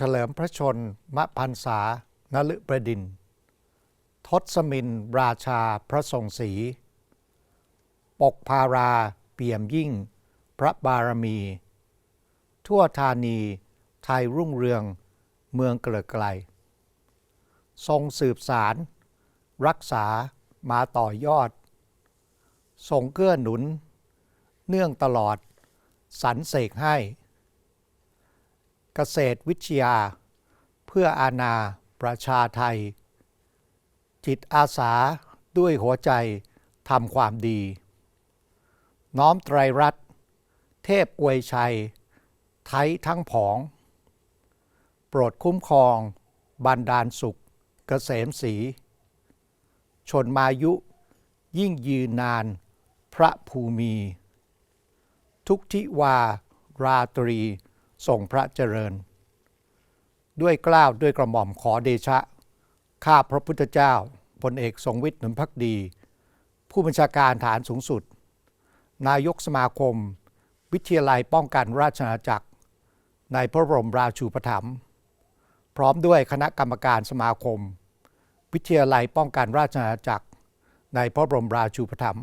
เฉลิมพระชนมพรรษานฤประดิน ทศมินราชาพระทรงศรีปกพาราเปี่ยมยิ่ง พระบารมี ทั่วธานีไทยรุ่งเรืองเมืองเกลือไกล ทรงสืบสาร รักษามาต่อยอด ทรงเกื้อหนุน เนื่องตลอด สรรเสกให้ เกษตรวิทยา เพื่ออาณาประชาไทย จิตอาสาด้วยหัวใจทำความดี น้อมไตรรัตน์เทพอวยชัย ไทยทั้งผอง โปรดคุ้มครองบันดาลสุขเกษมสี ชนมายุยิ่งยืนนานพระภูมิ ทุกทิวาราตรี ทรงพระเจริญ ด้วยกล้าวด้วยกระหม่อมขอเดชะ ข้าพระพุทธเจ้าพลเอกทรงวิทย์หนุนพักดี ผู้บัญชาการฐานสูงสุด นายกสมาคม วิทยาลัยป้องกันราชอาณาจักร ในพระบรมราชูปถัมภ์พร้อมด้วยคณะกรรมการสมาคม วิทยาลัยป้องกันราชอาณาจักร ในพระบรมราชูปถัมภ์